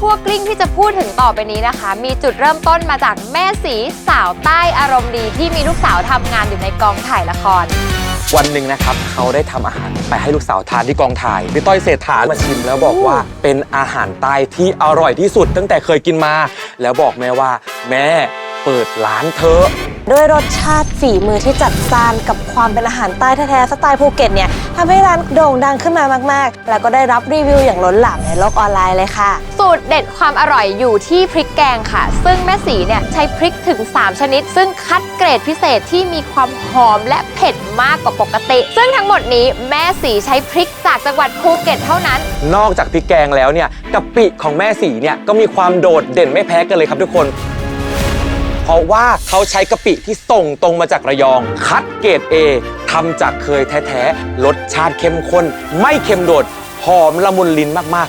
คั่วกลิ้งที่จะพูดถึงต่อไปนี้นะคะ มีจุดเริ่มต้นมาจากแม่สีสาวใต้อารมณ์ดีที่มีลูกสาวทำงานอยู่ในกองถ่ายละคร วันหนึ่งนะครับ เขาได้ทำอาหารไปให้ลูกสาวทานที่กองถ่ายพี่ต้อยเศรษฐามาชิมแล้วบอกว่าเป็นอาหารใต้ที่อร่อยที่สุดตั้งแต่เคยกินมา แล้วบอกแม่ว่าแม่ เปิดร้านเถอะด้วยรสชาติฝีมือที่จัดจ้านกับความเป็นอาหารใต้แท้ๆสไตล์ภูเก็ตเนี่ยทำให้ร้านโด่งดังขึ้นมามากๆ แล้วก็ได้รับรีวิวอย่างล้นหลามในโลกออนไลน์เลยค่ะ สูตรเด็ดความอร่อยอยู่ที่พริกแกงค่ะ ซึ่งแม่สีเนี่ยใช้พริกถึง 3 ชนิด ซึ่งคัดเกรดพิเศษที่มีความหอมและเผ็ดมากกว่าปกติ ซึ่งทั้งหมดนี้แม่สีใช้พริกจากจังหวัดภูเก็ตเท่านั้น นอกจากพริกแกงแล้วเนี่ยกะปิของแม่สีเนี่ยก็มีความโดดเด่นไม่แพ้กันเลยครับทุกคน เพราะว่าเขาใช้กะปิที่ส่งตรงมาจากระยอง คัดเกรด A ทำจากเคยแท้ๆรสชาติเข้มข้น ไม่เค็มโดด หอมละมุนลิ้นมาก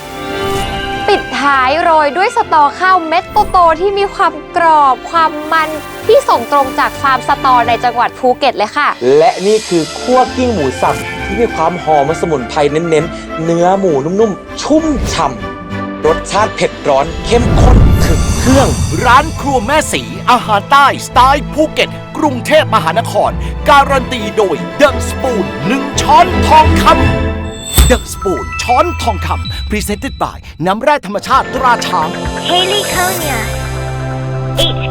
ๆปิดท้ายโรยด้วยสตอข้าวเม็ดโตๆที่มีความกรอบความมันที่ส่งตรงจากฟาร์มสตอในจังหวัดภูเก็ตเลยค่ะและนี่คือคั่วกิ้งหมูสับที่มีความหอมสมุนไพรเน้นๆ เนื้อหมูนุ่มๆ ชุ่มฉ่ำรสชาติเผ็ดร้อนเข้มข้นถึง เครื่อง ร้านครัวแม่สีอาหารใต้สไตล์ภูเก็ต กรุงเทพมหานคร การันตีโดยเดอะสปูนหนึ่งช้อนทองคำเดอะสปูนช้อนทองคำ Presented by น้ำแร่ธรรมชาติตราช้าง Haley Konya, H